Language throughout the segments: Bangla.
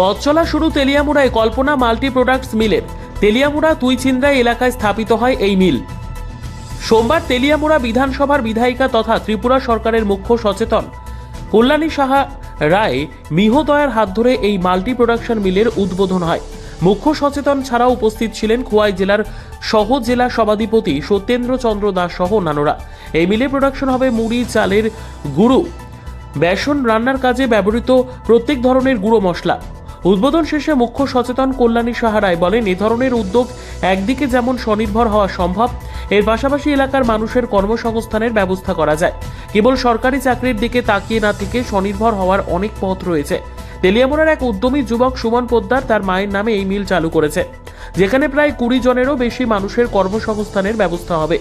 পথ চলা শুরু তেলিয়ামুড়ায় কল্পনা মাল্টি প্রোডাক্টস মিলের তেলিয়ামুড়া তুইচিন্দ্রা এলাকায় স্থাপিত হয় এই মিল। সোমবার তেলিয়ামুড়া বিধানসভার বিধায়িকা তথা ত্রিপুরা সরকারের মুখ্য সচেতন কল্যাণী সাহা রায় মিহদয়ার হাত ধরে এই মাল্টি প্রোডাকশন মিলের উদ্বোধন হয়। মুখ্য সচেতন ছাড়াও উপস্থিত ছিলেন খোয়াই জেলার সহ জেলা সভাধিপতি সত্যেন্দ্র চন্দ্র দাস সহ অন্যান্যরা এই মিলে প্রোডাকশন হবে মুড়ি চালের গুঁড়ো। বেসন রান্নার কাজে ব্যবহৃত প্রত্যেক ধরনের গুঁড়ো মশলা। উদ্বোধন শেষে মুখ্য সচেতন কল্যাণী সাহারায় বলেন, এ ধরনের উদ্যোগ একদিকে যেমন স্বনির্ভর হওয়া সম্ভব, এর পাশাপাশি এলাকার মানুষের কর্মসংস্থানের ব্যবস্থা করা যায়। কেবল সরকারি চাকরির দিকে তাকিয়ে না থেকে স্বনির্ভর হওয়ার অনেক পথ রয়েছে। তেলিয়ামুড়ার এক উদ্যমী যুবক সুমন পোদ্দার তার মায়ের নামে এই মিল চালু করেছে, যেখানে প্রায় কুড়ি জনেরও বেশি মানুষের কর্মসংস্থানের ব্যবস্থা হবে।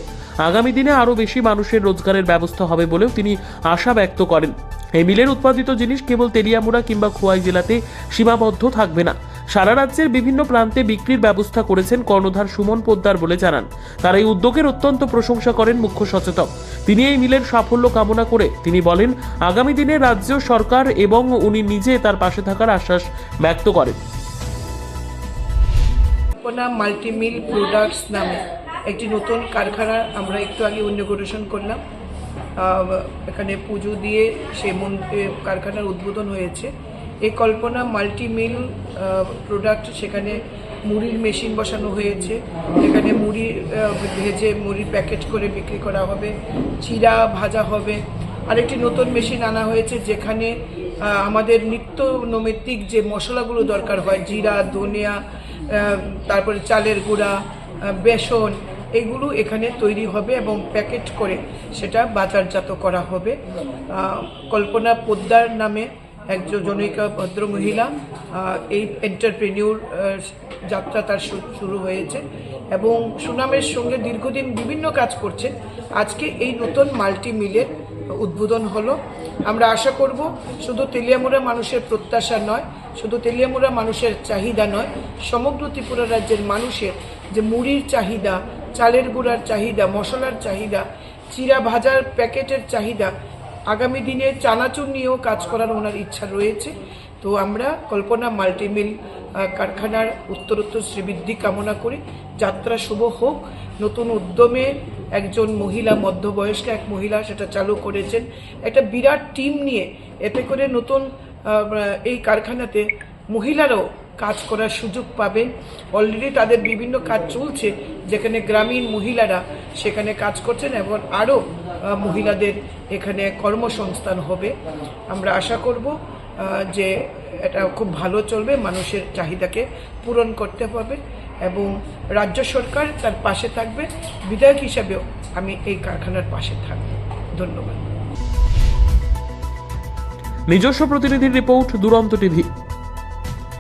আগামী দিনে আরও বেশি মানুষের রোজগারের ব্যবস্থা হবে বলেও তিনি আশা ব্যক্ত করেন। এই মিলের উৎপাদিত জিনিস কেবল তেলিয়ামুড়া কিংবা খোয়াই জেলাতে সীমাবদ্ধ থাকবে না। সারা রাজ্যের বিভিন্ন প্রান্তে বিক্রির ব্যবস্থা করেছেন কর্ণধার সুমন পোদ্দার বলে জানান। তার এই উদ্যোগের অত্যন্ত প্রশংসা করেন মুখ্য সচেতক। তিনি এই মিলের সাফল্য কামনা করে তিনি বলেন, আগামী দিনে রাজ্য সরকার এবং উনি নিজে তার পাশে থাকার আশ্বাস ব্যক্ত করেন। মাল্টিমিল প্রোডাক্টস নামে। একটি নতুন কারখানা আমরা একটু আগে ইনগ্রেশন করলাম। এখানে পুজো দিয়ে সে কারখানার উদ্বোধন হয়েছে। এই কল্পনা মাল্টিমিল প্রোডাক্ট সেখানে মুড়ির মেশিন বসানো হয়েছে। এখানে মুড়ি ভেজে মুড়ি প্যাকেট করে বিক্রি করা হবে। চিরা ভাজা হবে। আরেকটি নতুন মেশিন আনা হয়েছে যেখানে আমাদের নিত্য নৈমিত্তিক যে মশলাগুলো দরকার হয়, জিরা, ধনিয়া তারপরে চালের গুঁড়া বেসন এগুলো এখানে তৈরি হবে এবং প্যাকেট করে সেটা বাজারজাত করা হবে। কল্পনা পোদ্দার নামে একজন জনৈকা ভদ্র মহিলা এই এন্টারপ্রেনিউর যাত্রা তার শুরু হয়েছে এবং সুনামের সঙ্গে দীর্ঘদিন বিভিন্ন কাজ করছেন আজকে এই নতুন মাল্টি মিলের উদ্বোধন হলো। আমরা আশা করব শুধু তেলিয়ামুড়া মানুষের প্রত্যাশা নয়, শুধু তেলিয়ামুড়া মানুষের চাহিদা নয়, সমগ্র ত্রিপুরা রাজ্যের মানুষের যে মুড়ির চাহিদা চালের গুঁড়ার চাহিদা, মশলার চাহিদা, চিরা ভাজার প্যাকেটের চাহিদা, আগামী দিনে চানাচুর নিয়েও কাজ করার ওনার ইচ্ছা রয়েছে। তো আমরা কল্পনা মাল্টিমিল কারখানার উত্তরোত্তর শ্রীবৃদ্ধি কামনা করি। যাত্রা শুভ হোক। নতুন উদ্যমে একজন মহিলা, মধ্যবয়স্ক এক মহিলা সেটা চালু করেছেন। একটা বিরাট টিম নিয়ে এতে করে নতুন এই কারখানাতে মহিলারাও কাজ করার সুযোগ পাবেন অলরেডি তাদের বিভিন্ন কাজ চলছে, যেখানে গ্রামীণ মহিলারা সেখানে কাজ করছেন এবং আরও মহিলাদের এখানে কর্মসংস্থান হবে। আমরা আশা করব যে এটা খুব ভালো চলবে, মানুষের চাহিদাকে পূরণ করতে হবে এবং রাজ্য সরকার তার পাশে থাকবে। বিধায়ক হিসাবেও আমি এই কারখানার পাশে থাকব। ধন্যবাদ। নিজস্ব প্রতিনিধির রিপোর্ট, দুরন্ত টিভি।